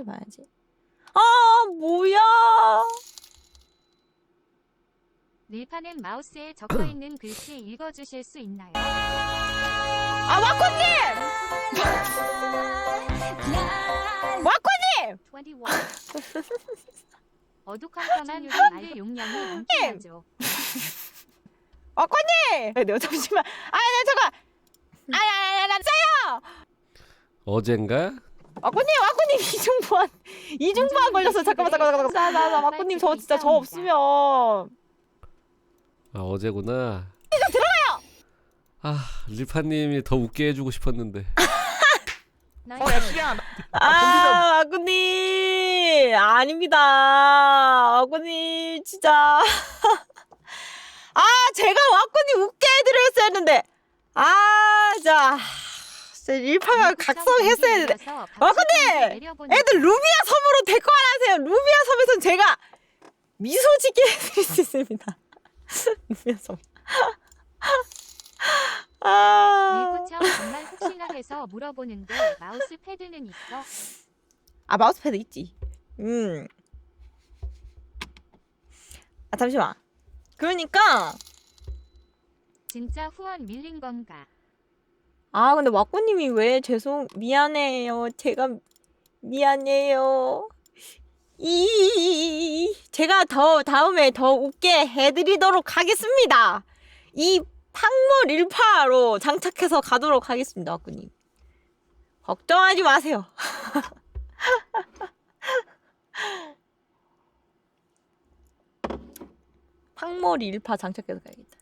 사람들 봐야지. 아 뭐야? 릴파는 마우스에 적혀 있는 글씨 읽어주실 수 있나요? 아 와꾸님! 와꾸님! 21. 어두컴컴한 말 용량이 엄청나죠. 와꾸님! 네, 잠시만. 아, 네, 잠깐. 아야야야, 나 짜요. 어젠가? 와꾸님, 와꾸님 이중보안 이중보안 걸렸어. 잠깐만, 잠깐만, 잠깐만. 나, 나, 나 와꾸님 저 진짜 저 없으면 아 어제구나. 이거 들어가요. 아 릴파님이 더 웃게 해주고 싶었는데. 어야 시야 아, 와꾸님 아닙니다. 와꾸님 진짜. 아, 제가 와꾸님 웃게 해드렸어야 했는데. 아, 자. 진짜 일파가 각성했어야 했는데. 아, 근데 애들 루비아 섬으로 데리고 가세요. 루비아 섬에선 제가 미소 짓게 해드릴 수 있습니다. 루비아 섬. 아, 밀구청 정말 혹시나 해서 물어보는데 마우스 패드는 있어? 아 마우스패드 있지. 음. 아 잠시만. 그러니까 진짜 후원 밀린 건가? 아 근데 와꾸님이 왜 죄송 미안해요. 제가 미안해요. 이 제가 더 다음에 더 웃게 해드리도록 하겠습니다. 이 팡몰 일파로 장착해서 가도록 하겠습니다, 와꾸님. 걱정하지 마세요. 팡몰 일파 장착해서 가야겠다.